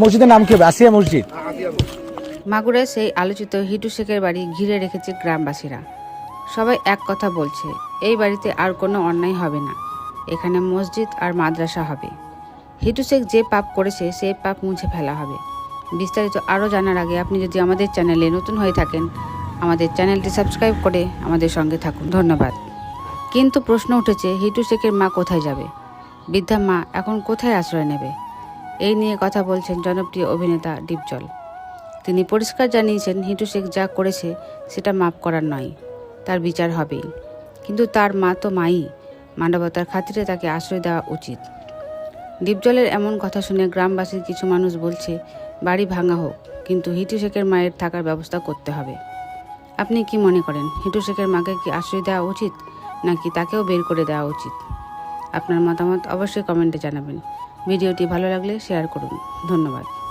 মসজিদের নাম কি আসিয়া মসজিদ? মাগুরায় সেই আলোচিত হিটু শেখের বাড়ি ঘিরে রেখেছে গ্রামবাসীরা। সবাই এক কথা বলছে, এই বাড়িতে আর কোনো অন্যায় হবে না। এখানে মসজিদ আর মাদ্রাসা হবে। হিটু শেখ যে পাপ করেছে সেই পাপ মুছে ফেলা হবে। বিস্তারিত আরও জানার আগে আপনি যদি আমাদের চ্যানেলে নতুন হয়ে থাকেন, আমাদের চ্যানেলটি সাবস্ক্রাইব করে আমাদের সঙ্গে থাকুন। ধন্যবাদ। কিন্তু প্রশ্ন উঠেছে, হিটু শেখের মা কোথায় যাবে? বৃদ্ধা মা এখন কোথায় আশ্রয় নেবে? এই নিয়ে কথা বলছেন জনপ্রিয় অভিনেতা ডিপজল। তিনি পরিষ্কার জানিয়েছেন, হিটু শেখ যা করেছে, সেটা মাফ করার নয়। তার বিচার হবেই। কিন্তু তার মা তো মাই। মানবতার খাতিরে তাকে আশ্রয় দেওয়া উচিত। ডিপজলের এমন কথা শুনে গ্রামবাসীর কিছু মানুষ বলছে, বাড়ি ভাঙা হোক, কিন্তু হিটু শেখের মায়ের থাকার ব্যবস্থা করতে হবে। আপনি কি মনে করেন, হিটু শেখের মাকে কি আশ্রয় দেওয়া উচিত, নাকি তাকেও বের করে দেওয়া উচিত? আপনার মতামত অবশ্যই কমেন্টে জানাবেন। ভিডিওটি ভালো লাগলে শেয়ার করুন। ধন্যবাদ।